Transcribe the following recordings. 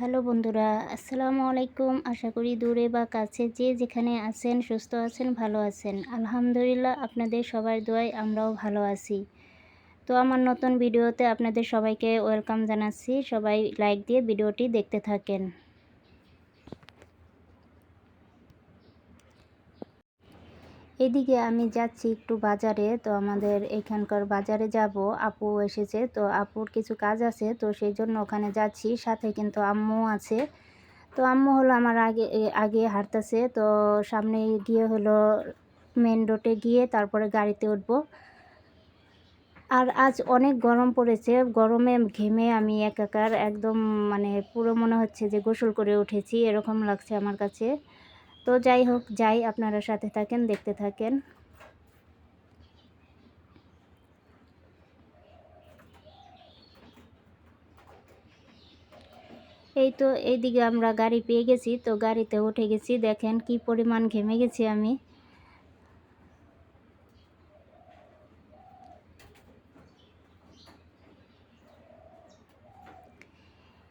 Hello বন্ধুরা, আসসালামু আলাইকুম। আশা করি দূরে বা কাছে যে যেখানে আছেন, সুস্থ আছেন, ভালো আছেন। আলহামদুলিল্লাহ, আপনাদের সবার দোয়ায় আমরাও ভালো আছি। তো আমার নতুন ভিডিওতে আপনাদের সবাইকে ওয়েলকাম জানাচ্ছি। সবাই লাইক দিয়ে ভিডিওটি দেখতে থাকেন। এদিকে আমি যাচ্ছি একটু বাজারে, তো আমাদের এখানকার বাজারে যাব। আপু এসেছে, তো আপুর কিছু কাজ আছে, তো সেই জন্য ওখানে যাচ্ছি। সাথে কিন্তু আম্মু আছে। তো আম্মু হলো আমার আগে আগে হাঁটতেছে, তো সামনে গিয়ে হলো মেন রোডে গিয়ে তারপরে গাড়িতে উঠবো। আর আজ অনেক গরম পড়েছে, গরমে ঘেমে আমি একাকার, একদম মানে পুরো মনে হচ্ছে যে গোসল করে উঠেছি, এরকম লাগছে আমার কাছে। তো যাই হোক, যাই আপনারা সাথে থাকেন, দেখতে থাকেন। এই তো, এইদিকে আমরা গাড়ি পেয়ে গেছি, তো গাড়িতে উঠে গেছি, দেখেন কি পরিমাণ ঘেমে গেছি আমি।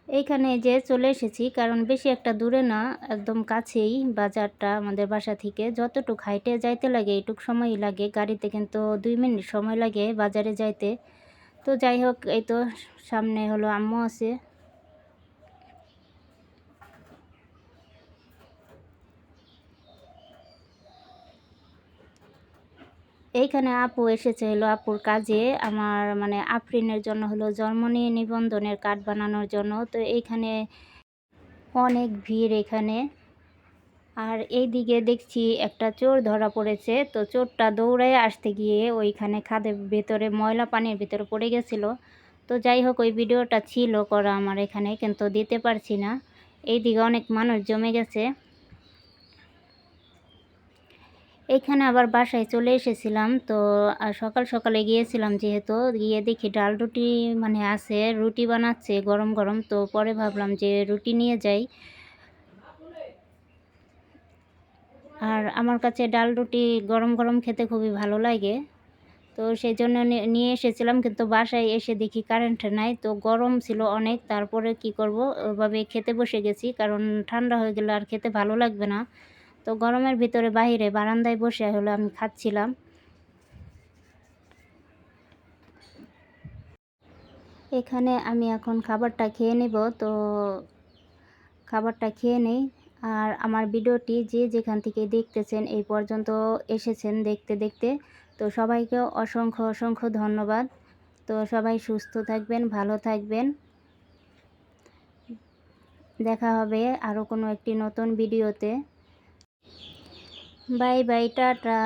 এইখানে যে চলে এসেছি, কারণ বেশি একটা দূরে না, একদম কাছেই বাজারটা আমাদের বাসা থেকে। যতটুক হাইটে যাইতে লাগে, এটুক সময় লাগে। গাড়িতে কিন্তু দুই মিনিট সময় লাগে বাজারে যাইতে। তো যাই হোক, এই তো সামনে হলো আম্মু আছে। এইখানে আপু এসেছে হলো আপুর কাজে। আমার মানে আফরিনের জন্য হলো জন্ম নিয়ে নিবন্ধনের কার্ড বানানোর জন্য। তো এইখানে অনেক ভিড় এখানে। আর এই দিকে দেখছি একটা চোর ধরা পড়েছে। তো চোরটা দৌড়ায় আসতে গিয়ে ওইখানে খাদের ভেতরে ময়লা পানির ভিতরে পড়ে গেছিল। তো যাই হোক, ওই ভিডিওটা ছিল করা আমার এখানে, কিন্তু দিতে পারছি না। এই দিকে অনেক মানুষ জমে গেছে। এখানে আবার বাসায় চলে এসেছিলাম। তো সকাল সকালে গিয়েছিলাম যেহেতু, গিয়ে দেখি ডাল রুটি মানে আছে, রুটি বানাচ্ছে গরম গরম। তো পরে ভাবলাম যে রুটি নিয়ে যাই। আর আমার কাছে ডাল রুটি গরম গরম খেতে খুবই ভালো লাগে। তো সেই জন্য নিয়ে এসেছিলাম, কিন্তু বাসায় এসে দেখি কারেন্ট নাই। তো গরম ছিল অনেক, তারপরে কি করব? ওভাবে খেতে বসে গেছি, কারণ ঠান্ডা হয়ে গেলে আর খেতে ভালো লাগবে না। তো গরমের ভিতরে বাহিরে বারান্দায় বসে হলো আমি খাচ্ছিলাম। এখানে আমি এখন খাবারটা খেয়ে নেব, তো খাবারটা খেয়ে নেই। আর আমার ভিডিওটি যে যেখান থেকে দেখতেছেন এই পর্যন্ত এসেছেন দেখতে দেখতে, তো সবাইকে অসংখ্য অসংখ্য ধন্যবাদ। তো সবাই সুস্থ থাকবেন, ভালো থাকবেন। দেখা হবে আরও কোনো একটি নতুন ভিডিওতে। Bye bye tata.